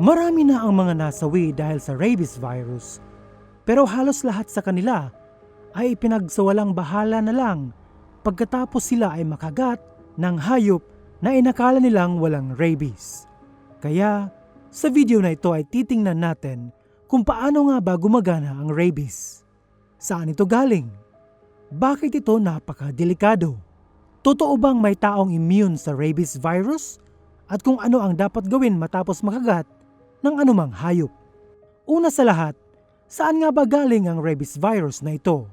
Marami na ang mga nasawi dahil sa rabies virus. Pero halos lahat sa kanila ay pinagsawalang bahala na lang pagkatapos sila ay makagat ng hayop na inakala nilang walang rabies. Kaya sa video na ito ay titingnan natin kung paano nga ba gumagana ang rabies. Saan ito galing? Bakit ito napakadelikado? Totoo bang may taong immune sa rabies virus? At kung ano ang dapat gawin matapos makagat ng anumang hayop? Una sa lahat, saan nga ba galing ang rabies virus na ito?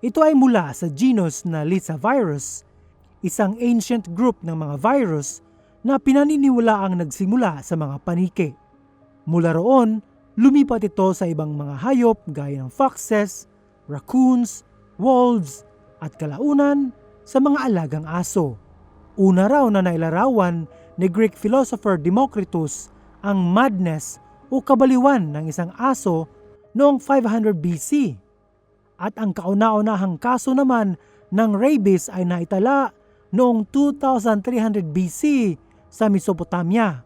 Ito ay mula sa genus na Lyssavirus, isang ancient group ng mga virus na pinaniniwalaang nagsimula sa mga paniki. Mula roon, lumipat ito sa ibang mga hayop gaya ng foxes, raccoons, wolves, at kalaunan sa mga alagang aso. Una raw na nailarawan ni Greek philosopher Democritus ang madness o kabaliwan ng isang aso noong 500 BC. At ang kauna-unahang kaso naman ng rabies ay naitala noong 2300 BC sa Mesopotamia,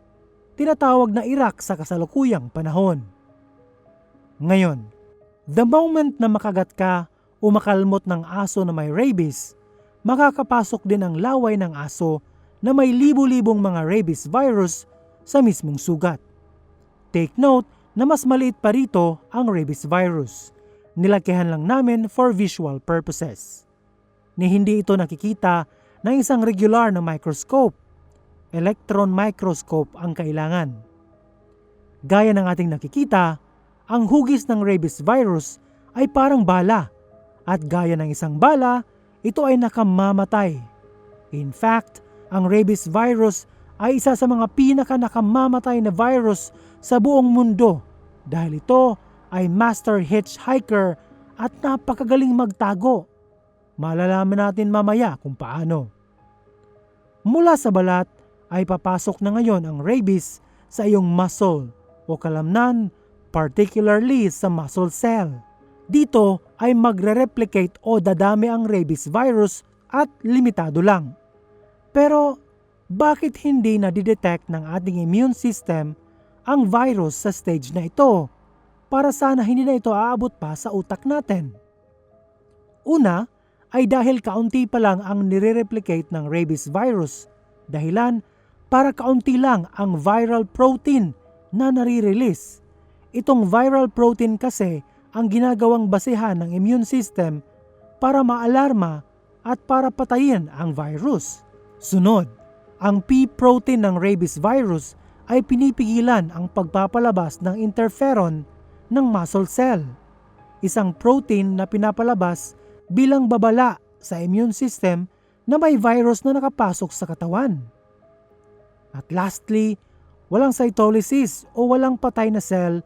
tinatawag na Iraq sa kasalukuyang panahon. Ngayon, the moment na makagat ka o makalmot ng aso na may rabies, makakapasok din ang laway ng aso na may libo-libong mga rabies virus sa mismong sugat. Take note na mas maliit pa rito ang rabies virus. Nilakihan lang namin for visual purposes. Ni hindi ito nakikita ng isang regular na microscope. Electron microscope ang kailangan. Gaya ng ating nakikita, ang hugis ng rabies virus ay parang bala at gaya ng isang bala, ito ay nakamamatay. In fact, ang rabies virus ay isa sa mga pinaka nakamamatay na virus sa buong mundo dahil ito ay master hitchhiker at napakagaling magtago. Malalaman natin mamaya kung paano. Mula sa balat ay papasok na ngayon ang rabies sa iyong muscle o kalamnan, particularly sa muscle cell. Dito ay magre-replicate o dadami ang rabies virus at limitado lang. Pero bakit hindi na detect ng ating immune system ang virus sa stage na ito para sana hindi na ito aabot pa sa utak natin? Una ay dahil kaunti pa lang ang nire-replicate ng rabies virus dahilan para kaunti lang ang viral protein na nare-release. Itong viral protein kasi ang ginagawang basehan ng immune system para maalarma at para patayin ang virus. Sunod, ang P-protein ng rabies virus ay pinipigilan ang pagpapalabas ng interferon ng muscle cell, isang protein na pinapalabas bilang babala sa immune system na may virus na nakapasok sa katawan. At lastly, walang cytolysis o walang patay na cell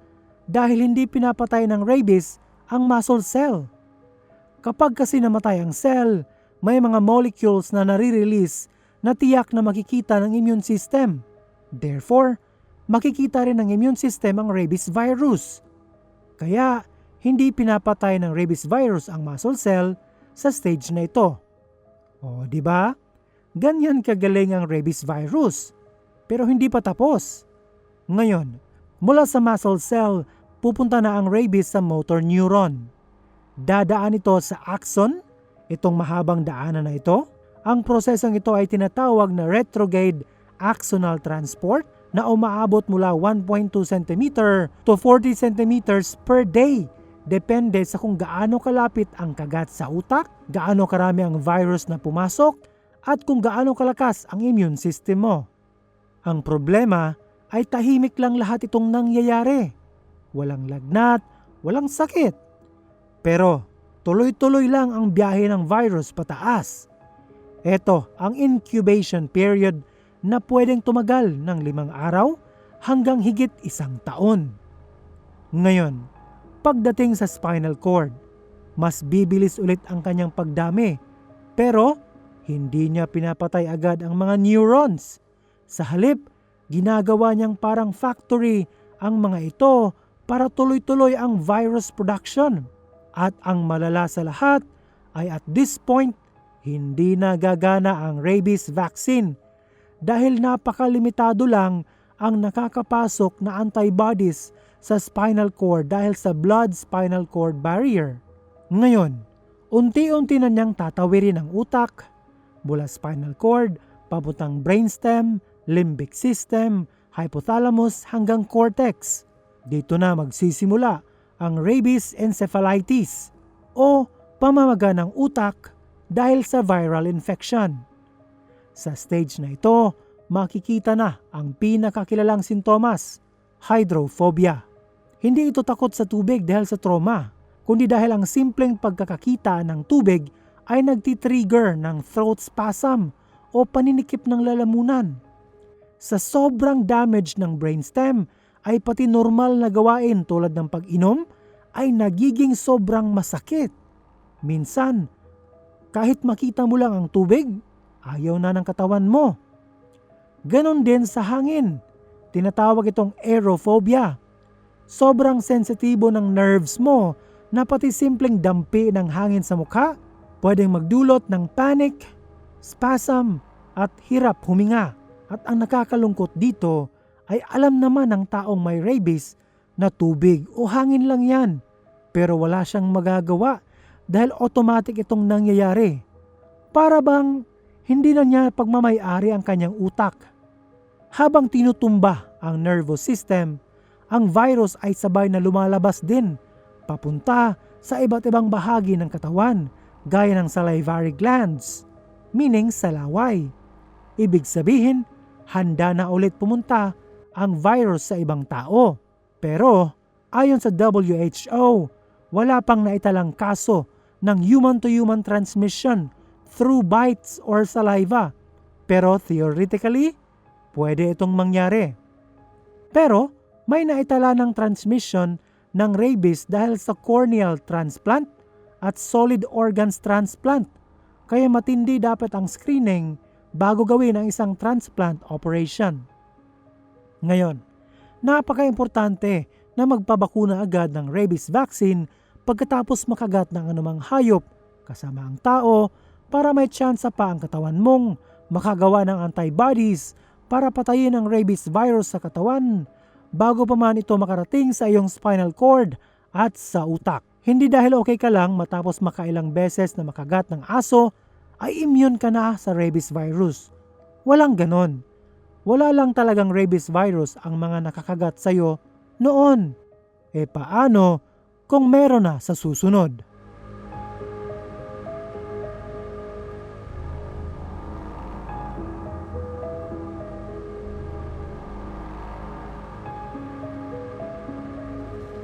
dahil hindi pinapatay ng rabies ang muscle cell. Kapag kasi namatay ang cell, may mga molecules na nare-release na tiyak na makikita ng immune system. Therefore, makikita rin ng immune system ang rabies virus. Kaya, hindi pinapatay ng rabies virus ang muscle cell sa stage na ito. O, di ba? Ganyan kagaling ang rabies virus. Pero hindi pa tapos. Ngayon, mula sa muscle cell, pupunta na ang rabies sa motor neuron. Dadaan ito sa axon, itong mahabang daanan na ito. Ang prosesong ito ay tinatawag na retrograde axonal transport na umaabot mula 1.2 cm to 40 cm per day depende sa kung gaano kalapit ang kagat sa utak, gaano karami ang virus na pumasok, at kung gaano kalakas ang immune system mo. Ang problema ay tahimik lang lahat itong nangyayari. Walang lagnat, walang sakit. Pero tuloy-tuloy lang ang biyahe ng virus pataas. Ito ang incubation period na pwedeng tumagal ng limang araw hanggang higit isang taon. Ngayon, pagdating sa spinal cord, mas bibilis ulit ang kanyang pagdami pero hindi niya pinapatay agad ang mga neurons. Sa halip, ginagawa niyang parang factory ang mga ito para tuloy-tuloy ang virus production. At ang malala sa lahat ay at this point, hindi na gagana ang rabies vaccine dahil napakalimitado lang ang nakakapasok na antibodies sa spinal cord dahil sa blood-spinal cord barrier. Ngayon, unti-unti na niyang tatawirin ang utak mula spinal cord, papuntang brainstem, limbic system, hypothalamus hanggang cortex. Dito na magsisimula ang rabies encephalitis o pamamaga ng utak dahil sa viral infection. Sa stage na ito, makikita na ang pinakakilalang sintomas, hydrophobia. Hindi ito takot sa tubig dahil sa trauma, kundi dahil ang simpleng pagkakakita ng tubig ay nagtitrigger ng throat spasm o paninikip ng lalamunan. Sa sobrang damage ng brainstem ay pati normal na gawain tulad ng pag-inom ay nagiging sobrang masakit. Minsan, kahit makita mo lang ang tubig, ayaw na ng katawan mo. Ganon din sa hangin. Tinatawag itong aerophobia. Sobrang sensitibo ng nerves mo na pati simpleng dampi ng hangin sa mukha pwedeng magdulot ng panic, spasm at hirap huminga. At ang nakakalungkot dito ay alam naman ng taong may rabies na tubig o hangin lang yan. Pero wala siyang magagawa dahil automatic itong nangyayari. Para bang hindi na niya pagmamayari ang kanyang utak. Habang tinutumba ang nervous system, ang virus ay sabay na lumalabas din papunta sa iba't ibang bahagi ng katawan gaya ng salivary glands, meaning sa laway. Ibig sabihin, handa na ulit pumunta ang virus sa ibang tao. Pero ayon sa WHO, wala pang naitalang kaso ng human-to-human transmission through bites or saliva. Pero theoretically, pwede itong mangyari. Pero may naitala ng transmission ng rabies dahil sa corneal transplant at solid organs transplant. Kaya matindi dapat ang screening bago gawin ang isang transplant operation. Ngayon, napaka-importante na magpabakuna agad ng rabies vaccine pagkatapos makagat ng anumang hayop kasama ang tao para may tsansa pa ang katawan mong makagawa ng antibodies para patayin ang rabies virus sa katawan bago pa man ito makarating sa iyong spinal cord at sa utak. Hindi dahil okay ka lang matapos makailang beses na makagat ng aso ay immune ka na sa rabies virus. Walang ganon. Wala lang talagang rabies virus ang mga nakakagat sa'yo noon. E paano kung meron na sa susunod?